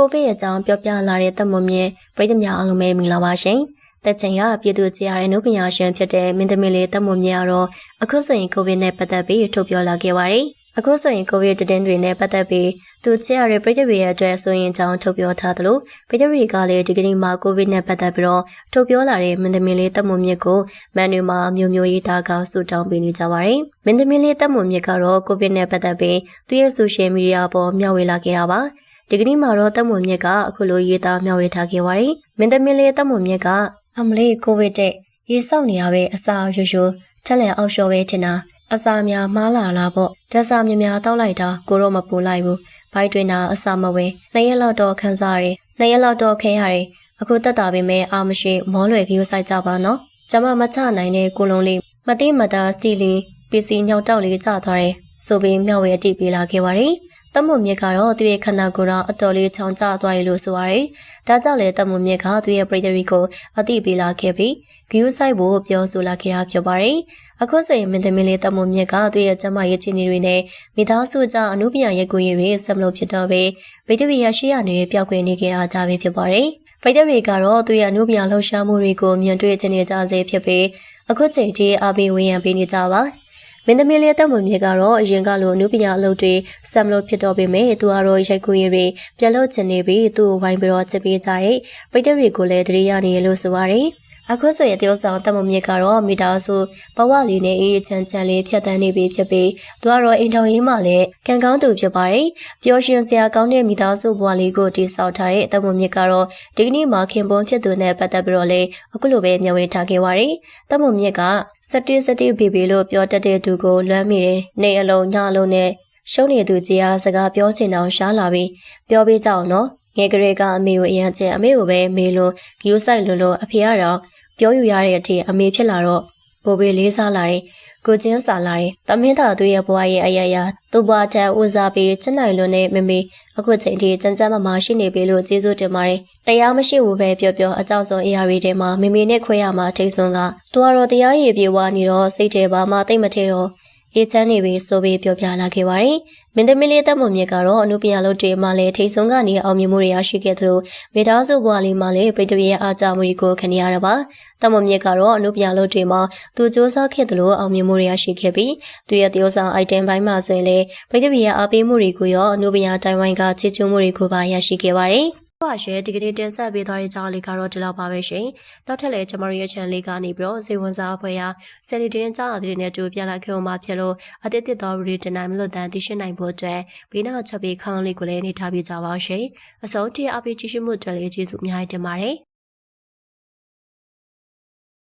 ကိုဗစ်ရဲ့အကြောင်းပြောပြလာတဲ့တက်မွန်မြဲပြည်သူများအားလုံးပဲမင်္ဂလာပါရှင်။တက်ချိန်ကပြည်သူကြရတဲ့နုပညာရှင်ဖြစ်တဲ့မင်းသမီးလေးတက်မွန်မြဲကတော့အခုဆိုရင်ကိုဗစ်နဲ့ပတ်သက်ပြီးထုတ်ပြောလာခဲ့ပါတယ်။အခုဆိုရင်ကိုဗစ်တည်င်းတွေနဲ့ပတ်သက်ပြီးသူကြရတဲ့ပြည်သူတွေရဲ့အတွက်ဆိုရင်အကြောင်းထုတ်ပြောထားသလိုပြည်သူတွေကလည်းဒီကနေ့မှာကိုဗစ်နဲ့ပတ်သက်ပြီးတော့ထုတ်ပြောလာတဲ့မင်းသမီးလေးတက်မွန်မြဲကိုမန်နူမှာမျိုးမျိုးရေးသားကဆူတောင်းပေးနေကြပါတယ်။မင်းသမီးလေးတက်မွန်မြဲကတော့ကိုဗစ်နဲ့ပတ်သက်ပြီးသူရဲ့ဆိုရှယ်မီဒီယာပေါ်မျှဝေလာခဲ့တာပါ။ ဒီကနေ့မှာတော့တက်မွန်မြက်ကအခုလိုရေးသားမျှဝေထားခဲ့ပါတယ်။မင်းသမီးလေးတက်မွန်မြက်ကအမလေးကိုဗစ်တဲ့ရေဆောက်နေရပဲအစာရွရွထက်လန်အောက်လျှော်ပဲထင်တာအစာများမားလာလားပေါ့ဓာတ်စာမြများတောက်လိုက်တာကိုတော့မပူလိုက်ဘူးဘိုက်တွင်တာအစာမဝင်နှစ်ရက်လောက်တော့ခန်းစားရတယ်နှစ်ရက်လောက်တော့ခဲရတယ်အခုတက်တာပဲမဲ့အာမရှိမောလွယ်ခီးဆိုင်ကြပါနော်ကျမမချနိုင်တဲ့ကိုလုံးလေးမတိမတာစတီလီပစ္စည်းညောက်တောက်လေးကျသွားတယ်ဆိုပြီးမျှဝေအတိပေးလာခဲ့ပါတယ် တမွန်မြက်ကတော့သူ့ရဲ့ခန္ဓာကိုယ်တော့အတော်လေးချောင်ကျသွားရလို့ဆိုရတယ်။ဒါကြောင့်လေတမွန်မြက်ကသူ့ရဲ့ပရိသတ်တွေကိုအတိပေးလာခဲ့ပြီးဂယူးဆိုင်ဖို့ပြောဆိုလာခဲ့တာဖြစ်ပါတယ်။အခုဆိုရင်မင်းသမီးလေးတမွန်မြက်ကသူ့ရဲ့ကျမရဲ့ချင်းတွေနဲ့မိသားစုကြောင့်အမှုပညာရဲ့ကိုယ်ရည်တွေဆက်မလို့ဖြစ်တော့ပဲဗိတ္တရီရရှိရနေပျောက်ကွယ်နေကြတာကြပဲဖြစ်ပါတယ်။ဗိတ္တရီကတော့သူ့ရဲ့အမှုပညာလှုပ်ရှားမှုတွေကိုမြင်တွေ့ချင်နေကြစေဖြစ်ပြီးအခုချိန်ထိအပိဝေယံပေးနေကြပါ။ မင်းသမီးလေးတက်မွန်မြေကတော့အရင်ကလိုအနုပညာအလုပ်တွေစံမလို့ဖြစ်တော့ပေမဲ့သူကတော့ရိုက်ကူးရည်တွေပြန်လို့ချင်နေပြီးသူ့ကိုဝိုင်းပြီးတော့ချစ်ပေးကြတဲ့ပိတ်တရီကိုလည်းတရေရနေရလို့ဆိုပါတယ် အခုဆိုရင်တယောက်ဆောင်တက်မွန်မြေကတော့မိသားစုဘဝလေးနဲ့အေးချမ်းချမ်းလေးဖြတ်တန်းနေပြီဖြစ်ပြီးသူကတော့အိမ်ထောင်ရေးမှလည်းကံကောင်းသူဖြစ်ပါတယ်ပျော်ရွှင်စရာကောင်းတဲ့မိသားစုဘဝလေးကိုတည်ဆောက်ထားတဲ့တက်မွန်မြေကတော့ဒီကနေ့မှာခင်ပွန်းဖြစ်သူနဲ့ပတ်သက်ပြီးတော့လေအခုလိုပဲမျှဝေထားခဲ့ပါတယ်တက်မွန်မြေကစတိစတိဘေဘေလို့ပြောတတ်တဲ့သူကိုလွမ်းမိတယ်။နေအလုံးညအလုံးနဲ့ရှုံးနေသူကြီးအားစကားပြောချင်အောင်ရှားလာပြီးပြောပေးကြအောင်နော်။ငယ်ကလေးကအမေကိုအရင်ချင်းအမေကိုပဲမေးလို့ဂီယိုဆိုင်လို့လို့အဖေကတော့ ပြောယူရတဲ့အထိအမေဖြစ်လာတော့ဘိုးဘေလေးစားလာတယ်။ကိုချင်းစာလာတယ်။တမင်းသားသူရဲ့ဘဝရဲ့အယယသူ့ဘဝထက်ဦးစားပေးချစ်နိုင်လို့နဲ့မမေအခုချိန်ထိစံစမ်းမမရှိနေပြီလို့ကျေးဇူးတင်ပါတယ်။တရားမရှိဘူးပဲပြောပြောအကြောက်ဆုံးအရာတွေထဲမှာမမေနဲ့ခွဲရမှာထိတ်ဆုံးကသူကတော့တရားရည်ပြေဝါနေတော့စိတ်ထဲဘာမှသိမ့်မထဲတော့ အေးချမ်းနေပြီဆိုပြီးပြောပြလာခဲ့ပါတယ်။မင်းသမီးလေးတက်မွန်မြက်ကတော့အနုပညာလုပ်တွေမှာလည်းထိတ်ဆုံးကနေအောင်မြင်မှုတွေရရှိခဲ့သလိုမိသားစုဘဝလေးမှာလည်းပြည်သူရဲ့အားကြမှုတွေကိုခံရတာပါ။တက်မွန်မြက်ကတော့အနုပညာလုပ်တွေမှာသူစ조사ခဲ့သလိုအောင်မြင်မှုတွေရရှိခဲ့ပြီးသူရဲ့တယောဆောင် item ဘိုင်းမှာဆိုရင်လည်းပြည်သူရဲ့အားပေးမှုတွေကိုရောအနုပညာတိုင်ဝိုင်းကချစ်ချွတ်မှုတွေကိုပါရရှိခဲ့ပါတယ်။ ပါရှယ်ဒီကနေ့တင်ဆက်ပေးသွားတဲ့ကြောင်းလေးကတော့ဒီလောက်ပါပဲရှင်။နောက်ထပ်လည်းကျွန်တော်ရဲ့ channel လေးကနေပြီးတော့ဇေဝန်စားအဖွဲ့ရာဆယ်လီတင်းကြောင်းအသစ်နဲ့တူပြန်လာခဲ့အောင်မှာဖြစ်လို့အသစ်တစ်တော်ရီတင်နိုင်မလို့တန်သိရှိနိုင်ဖို့အတွက်ဘေးနောက်ချက်ပေးခေါင်းလေးကိုလည်းနေထားပြကြပါရှင်။အစုံတိအပိကြည့်ရှုမှုအတွက်လည်းကျေးဇူးအများကြီးတင်ပါတယ်။